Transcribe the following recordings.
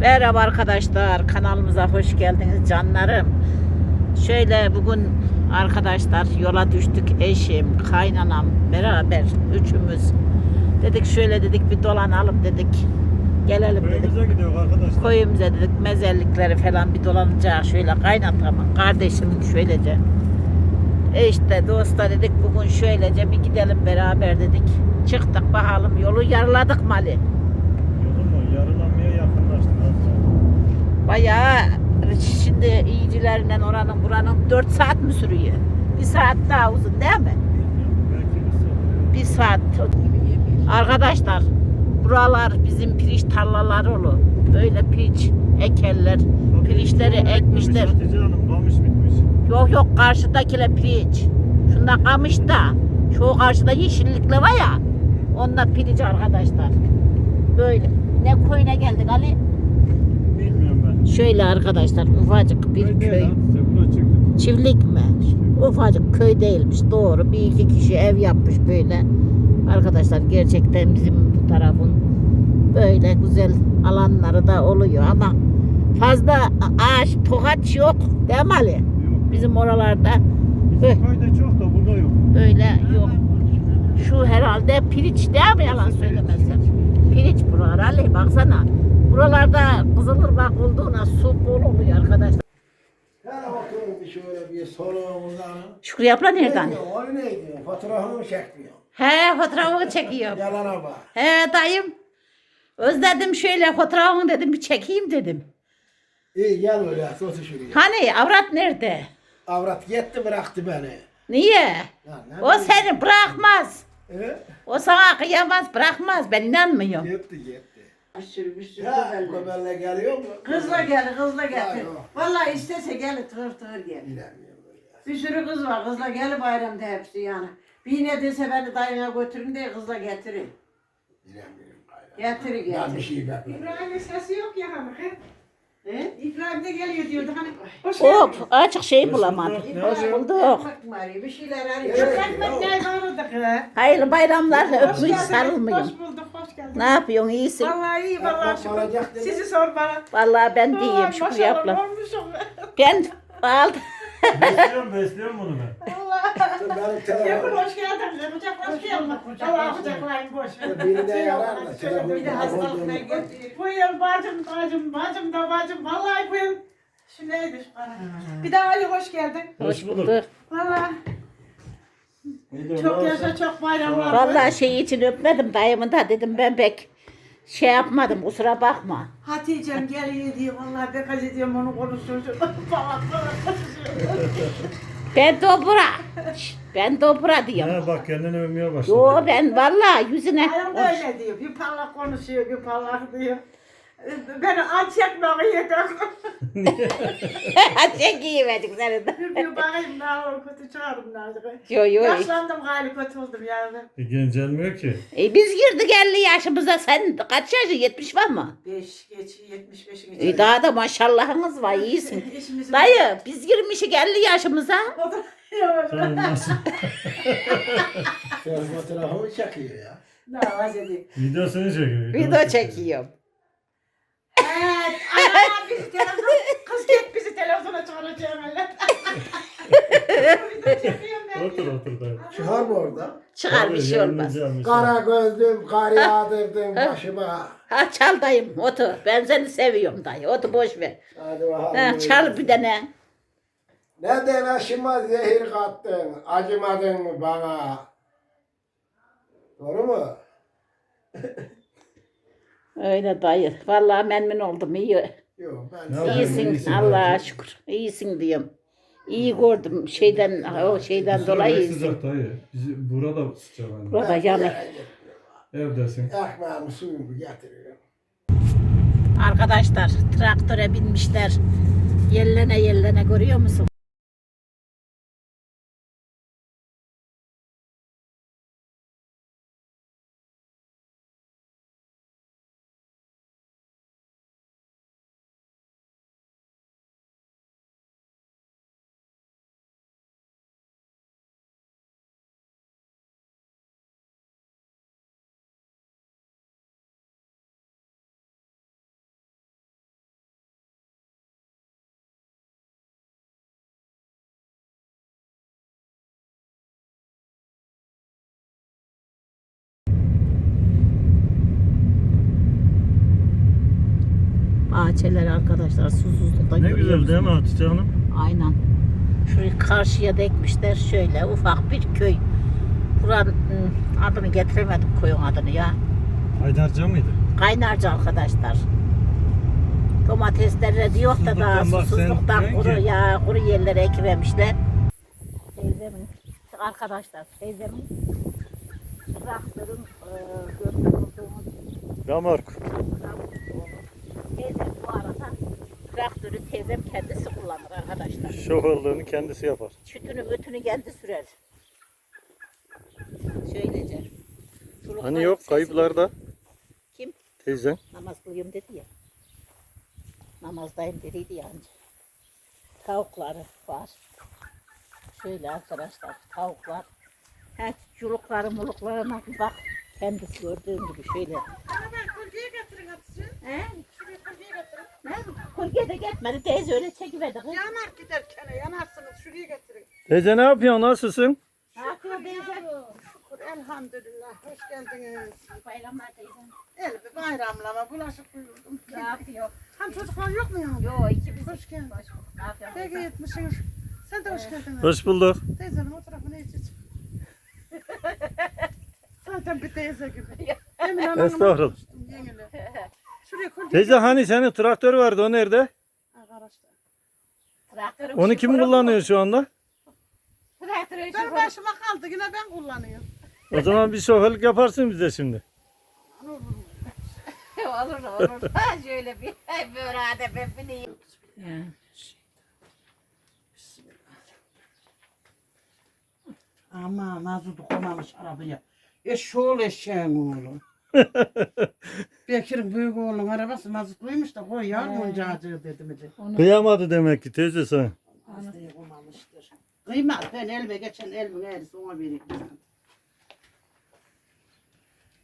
Merhaba arkadaşlar kanalımıza hoş geldiniz canlarım. Şöyle bugün arkadaşlar yola düştük eşim, kaynanam beraber üçümüz. Dedik şöyle dedik bir dolanalım dedik. Gelelim dedik. Köyümüze gidiyor arkadaşlar. Koyumuza dedik mezellikleri falan bir dolanacağız şöyle kaynatamın kardeşimin şöylece. E işte dosta dedik bugün şöylece bir gidelim beraber dedik. Çıktık bakalım yolu yarıladık Mali. Bayağı şimdi iyicilerinden oranın buranın 4 saat mi sürüyor? Bir saat daha uzun değil mi? Bir saat. Arkadaşlar buralar bizim pirinç tarlaları olur. Böyle pirinç ekerler. Pirinçleri ekmişler. Yok yok karşıdakiler pirinç. Şunda kamış da. Şu karşıda yeşillikle var ya. Onda pirinç arkadaşlar. Böyle. Ne koyuna geldik Ali? Şöyle arkadaşlar ufacık bir köy. çıktık. Çiftlik mi? Ufacık köy değilmiş doğru. Bir iki kişi ev yapmış böyle. Arkadaşlar gerçekten bizim bu tarafın böyle güzel alanları da oluyor ama fazla ağaç, tokaç yok değil mi Ali? Yok. Bizim oralarda Bizim köyde çok da burada yok. böyle yok. Şu herhalde pirinç değil mi yalan söylemezsem? Pirinç buralar Ali baksana. Buralarda Kızılırmak olduğuna su bol oluyor arkadaşlar. Hele oturun bir şöyle bir soluğumuzdan. Şükrü abla Ne nereden? diyorsun? Onu ne diyorsun? Fotoğrafını mı çekmiyor? He fotoğrafını çekiyorum. Yalana bak. He dayım. Özledim şöyle fotoğrafını dedim bir çekeyim dedim. İyi gel öyle otur şuraya. Hani avrat nerede? Avrat gitti bıraktı beni. Niye? Ya ne O bileyim. seni bırakmaz. Evet. O sana kıyamaz bırakmaz. Ben inanmıyorum. Gitti gitti. Bir sürü bir sürü Ya göbelle. göbelle geliyor mu? Kızla gel, kızla Ya, getir. yok. Vallahi istese gel, tır tır gel. Bilemiyorum. Bir sürü kız var, kızla gel bayramda hepsi yani. Bir ne dese beni dayına götürün diye kızla getirin. Bilemiyorum gayrı. Getir Ben bir getir. şey bekliyorum. İbrahim'in sesi yok ya hani. he? He? İbrahim de geliyor diyordu hani. Hoş geldin. Hop açık şey bulamadım. Hoş bulduk. Bir şeyler arıyor. Ekmek ne vardık he? Hayırlı bayramlar. Geldiniz, sarılmıyorum. Hoş bulduk, geldin. Ne yapıyorsun? İyisin. Vallahi iyi, vallahi şükür. dedi. Sizi sor bana. Vallahi ben de iyiyim Vallahi Şükrü maşallah abla. olmuşum. Ben aldım. Besliyorum besliyorum bunu ben. Allah. Benim Yakın telefon. hoş geldin. Kucaklaşmayalım. Allah kucaklayın boş ver. Birine yarar da telefon. Bir de hastalıkla getir. Bu yıl bacım, bacım, bacım da bacım. Vallahi bu yıl. Şu neydi şu bana? Bir daha Ali hoş geldin. Hoş bulduk. Vallahi de çok yaşa, çok bayramlar. Vallahi şey için öpmedim dayımı da dedim ben pek şey yapmadım kusura bakma. Hatice'm geliyor diyor. Vallahi bekaz ediyorum onu konuşuyor. Ben dobra. Ben dobra diyorum. Ha bak kendini övmeye başladı. Yo ben vallahi yüzüne. Ayağım da öyle diyor. Bir parlak konuşuyor, bir parlak diyor. Beni aç yakmağı yeter. Çek giyiverdik seni de. Bir bir bakayım ne olur kötü çağırım nerede. Yo yo. Yaşlandım galiba kötü oldum yani. E, gencelmiyor ki. E, biz girdik 50 yaşımıza. Sen kaç yaşın? 70 var mı? 5 geç 75'in E, geçiyor. daha da maşallahınız var iyisin. Dayı biz girmişik 50 yaşımıza. O da- Yok. Sen nasıl? Sen fotoğrafımı çekiyor ya. Ne var dedi. Videosunu çekiyor. Video çekiyorum. Evet. Ana bizi televizyon. Kız git bizi televizyona çekiyorum ben. Otur otur dayı. Çıkar mı orada? Çıkar bir şey olmaz. Kara gözlüm, kar yağdırdım başıma. Ha çal dayım otur. Ben seni seviyorum dayı. Otur boş ver. Hadi bakalım. Ha, çal bir tane. Neden aşıma zehir kattın? Acımadın mı bana? Doğru mu? Öyle dayı. Vallahi memnun oldum. İyi. Yok ben? İyisin. iyisin Allah'a şükür. İyisin diyorum. İyi gördüm. Şeyden o şeyden dolayı Sıcak iyisin. sıcak dayı. Bizi, burada sıcak hani. Burada yani. Evdesin. Ekmeğimi suyumu getiriyorum. Arkadaşlar traktöre binmişler. Yellene yellene görüyor musun? Ağaçeler arkadaşlar susuzlukta Ne güzel değil mi? Hatice Hanım? Aynen. Şurayı karşıya dekmişler şöyle ufak bir köy. Buranın ıı, adını getiremedim koyun adını ya. Haydarca mıydı? Kaynarca arkadaşlar. Domatesleri diyor da daha Susuzluktan bak sen susuzluktan diyorsun kuru ya kuru yerlere ekivermişler. Teyzemin arkadaşlar teyzemin traktörün e, olduğunuz Ramork. Teyzem bu arada traktörü teyzem kendisi kullanır arkadaşlar. Şoförlüğünü kendisi yapar. Sütünü götünü kendi sürer. Şöylece. Çolukların Hani yok sesi- kayıplarda Kim? teyzen. Namaz kılıyorum dedi ya. Namazdayım dediydi ya önce. Tavukları var. Şöyle arkadaşlar tavuklar. He, çulukları muluklarına bir bak. Kendisi gördüğün gibi şöyle. Ana ben kurguya getirin Hatice. He? Ne? Kurye de gitmedi. Teyze öyle çekiverdi. kız. Yanar giderken yanarsınız. Şuraya getirin. Teyze ne yapıyorsun? Nasılsın? Ne yapıyor teyze? Şükür elhamdülillah. Hoş geldiniz. Bayramlar teyze. El bir bayramlama bulaşık buyurdum. Ne yapıyor? Hem çocuklar yok mu yanında? Yo ikimiz. Hoş geldin. Ne yapıyor? Peki yetmişsiniz. Sen de hoş geldin. Hoş bulduk. Teyzenin o tarafına hiç hiç. Zaten bir teyze gibi. Emin Estağfurullah. Teyze hani senin traktör vardı o nerede? Arkadaşlar. Onu kim şoförü kullanıyor şu anda? Traktörün Ben başıma kaldı yine ben kullanıyorum. O zaman bir şoförlük yaparsın bize şimdi. olur olur. Ha, Şöyle bir böyle ben bileyim. Ama mazotu koymamış arabaya. Eşoğlu eşeğin oğlu. Bekir'in büyük oğlunun arabası mazotluymuş da koy yavrum oncacığı dedi mi de. Kıyamadı demek ki teyze sana. Hastayı koymamıştır. Kıymat ben elime geçen elimin eğrisi ona vereyim.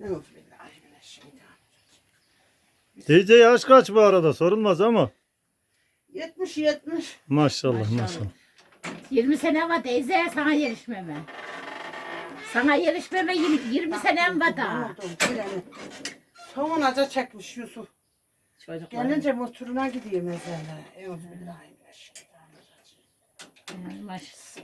Euzubillahimineşşeytanirracim. Teyze yaş kaç bu arada sorulmaz ama. 70 70. Maşallah maşallah. 20 sene var teyze sana yarışmeme. Sana yarışmeme 20, 20 senem var da. Soğunaca çekmiş Yusuf. Çocuklar. Gelince motoruna gideyim mesela. Euzubillahimineşşeytanirracim. Maş-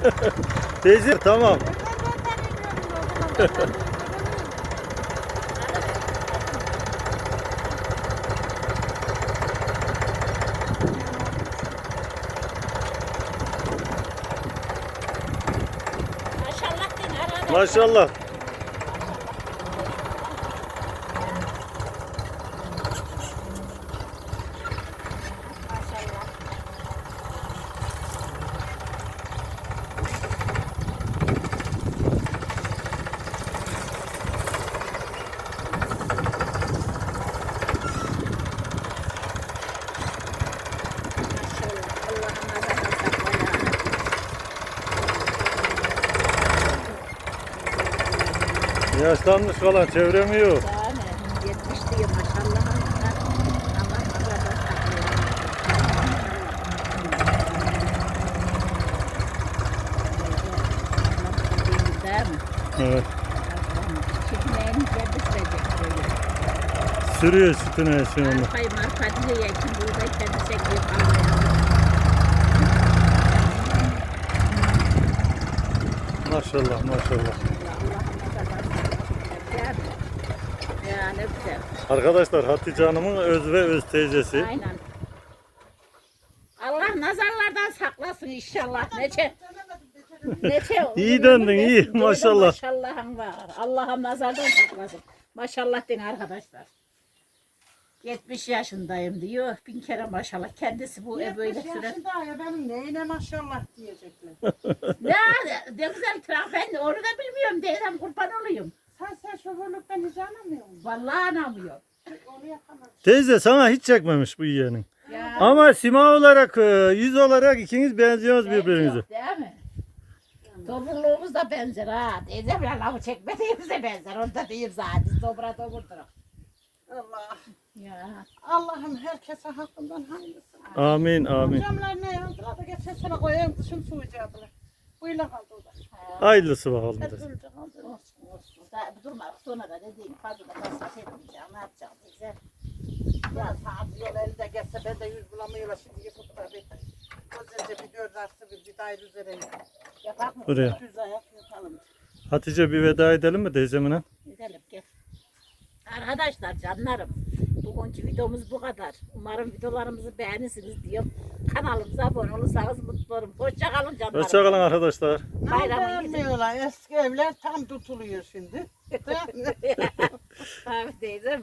teyze tamam. Maşallah din arada. Maşallah. Maşallah. Maşallah. Allah'ım nazardan sakla ya Rabbi. Yaşlanmış falan çevremiyor. Yani 70 diyor maşallah. Evet. Kendi sürecek böyle. Sürüyor sütüne şu anda. Arpayı marpa diye kim buğday kendi çekiyor kalmaya. Maşallah maşallah. Ya ne güzel. Arkadaşlar Hatice Hanım'ın öz ve öz teyzesi. Aynen. Allah nazarlardan saklasın inşallah. Neçe Neçe İyi döndün, iyi, Böyle maşallah. Maşallahın var. Allah'ım nazardan saklasın. Maşallah deyin arkadaşlar. 70 yaşındayım diyor. Bin kere maşallah. Kendisi bu e böyle 70 sürer. yaşında ya benim neyine maşallah diyecekler. Ne, ne güzel trafik. Ben onu da bilmiyorum. Deyrem kurban olayım. Sen sen şoförlükten hiç anlamıyor musun? Vallahi. Onu yapamam. Teyze sana hiç çekmemiş bu yeğenin. Ya Ama sima olarak, e, yüz olarak ikiniz benziyorsunuz birbirinize. Değil mi? Toburluğumuz da benzer ha. Teyzemle lafı çekmediğimize benzer. Onu da diyeyim zaten. Biz dobra doburduruk. Allah. Ya. Allah'ım herkese hakkından hayırlısı. Amin amin. Camlar ne yaptılar da geçen sene koyayım dışım suyacaktır. Buyla kaldı o da. Hayırlısı bakalım. Da. Olsun olsun. Da, durma sonra da dediğim fazla da masraf etmeyeceğim. Ne yapacağım bize? Ya saat yol elde geçse ben de yüz bulamıyorlar şimdi yapıp da bir güzelce bir dört artı bir bir daire Yapak mı? Buraya. düz ayak yapalım. Hatice bir veda edelim mi teyzemine? Gidelim gel. Arkadaşlar canlarım. Bugünkü videomuz bu kadar. Umarım videolarımızı beğenirsiniz diyorum. Kanalımıza abone olursanız mutlu olurum. Hoşçakalın canlarım. Hoşçakalın arkadaşlar. Bayramı. Beğenmiyorlar. Eski evler tam tutuluyor şimdi. Tabii teyzem